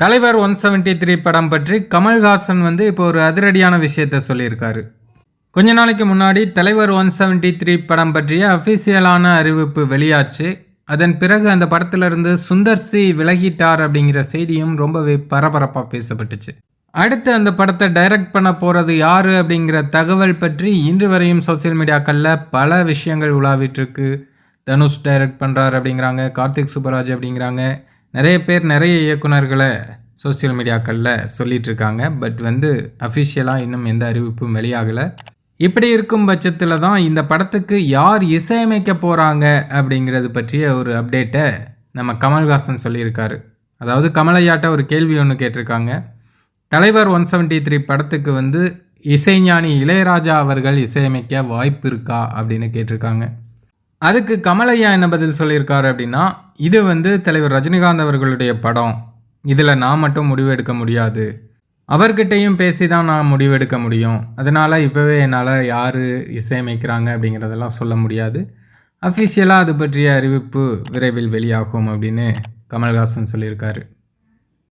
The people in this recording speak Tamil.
தலைவர் ஒன் செவன்ட்டி த்ரீ படம் பற்றி கமல்ஹாசன் வந்து இப்போ ஒரு அதிரடியான விஷயத்த சொல்லியிருக்காரு. கொஞ்ச நாளைக்கு முன்னாடி தலைவர் ஒன் செவன்ட்டி த்ரீ படம் பற்றிய அஃபிஷியலான அறிவிப்பு வெளியாச்சு. அதன் பிறகு அந்த படத்திலிருந்து சுந்தர் சி விலகிட்டார் அப்படிங்கிற செய்தியும் ரொம்பவே பரபரப்பாக பேசப்பட்டுச்சு. அடுத்து அந்த படத்தை டைரக்ட் பண்ண போகிறது யார் அப்படிங்கிற தகவல் பற்றி இன்று வரையும் சோஷியல் மீடியாக்களில் பல விஷயங்கள் உலாவிட்டுருக்கு தனுஷ் டைரக்ட் பண்ணுறாரு அப்படிங்கிறாங்க கார்த்திக் சுப்பராஜ் அப்படிங்கிறாங்க நிறைய பேர் நிறைய இயக்குனர்களை சோஷியல் மீடியாக்களில் சொல்லிகிட்ருக்காங்க பட் வந்து அஃபிஷியலாக இன்னும் எந்த அறிவிப்பும் வெளியாகலை. இப்படி இருக்கும் பட்சத்தில் தான் இந்த படத்துக்கு யார் இசையமைக்க போகிறாங்க அப்படிங்கிறது பற்றிய ஒரு அப்டேட்டை நம்ம கமல்ஹாசன் சொல்லியிருக்காரு. அதாவது கமலையாட்ட ஒரு கேள்வி ஒன்று கேட்டிருக்காங்க. தலைவர் ஒன் செவன்ட்டி த்ரீ படத்துக்கு வந்து இசைஞானி இளையராஜா அவர்கள் இசையமைக்க வாய்ப்பு இருக்கா அப்படின்னு கேட்டிருக்காங்க. அதுக்கு கமலையா என்ன பதில் சொல்லியிருக்காரு அப்படின்னா இது வந்து தலைவர் ரஜினிகாந்த் அவர்களுடைய படம். இதில் நான் மட்டும் முடிவெடுக்க முடியாது. அவர்கிட்டையும் பேசி தான் நான் முடிவெடுக்க முடியும். அதனால் இப்போவே என்னால் யார் இசையமைக்கிறாங்க அப்படிங்கிறதெல்லாம் சொல்ல முடியாது. அஃபிஷியலாக அது பற்றிய அறிவிப்பு விரைவில் வெளியாகும் அப்படின்னு கமல்ஹாசன் சொல்லியிருக்காரு.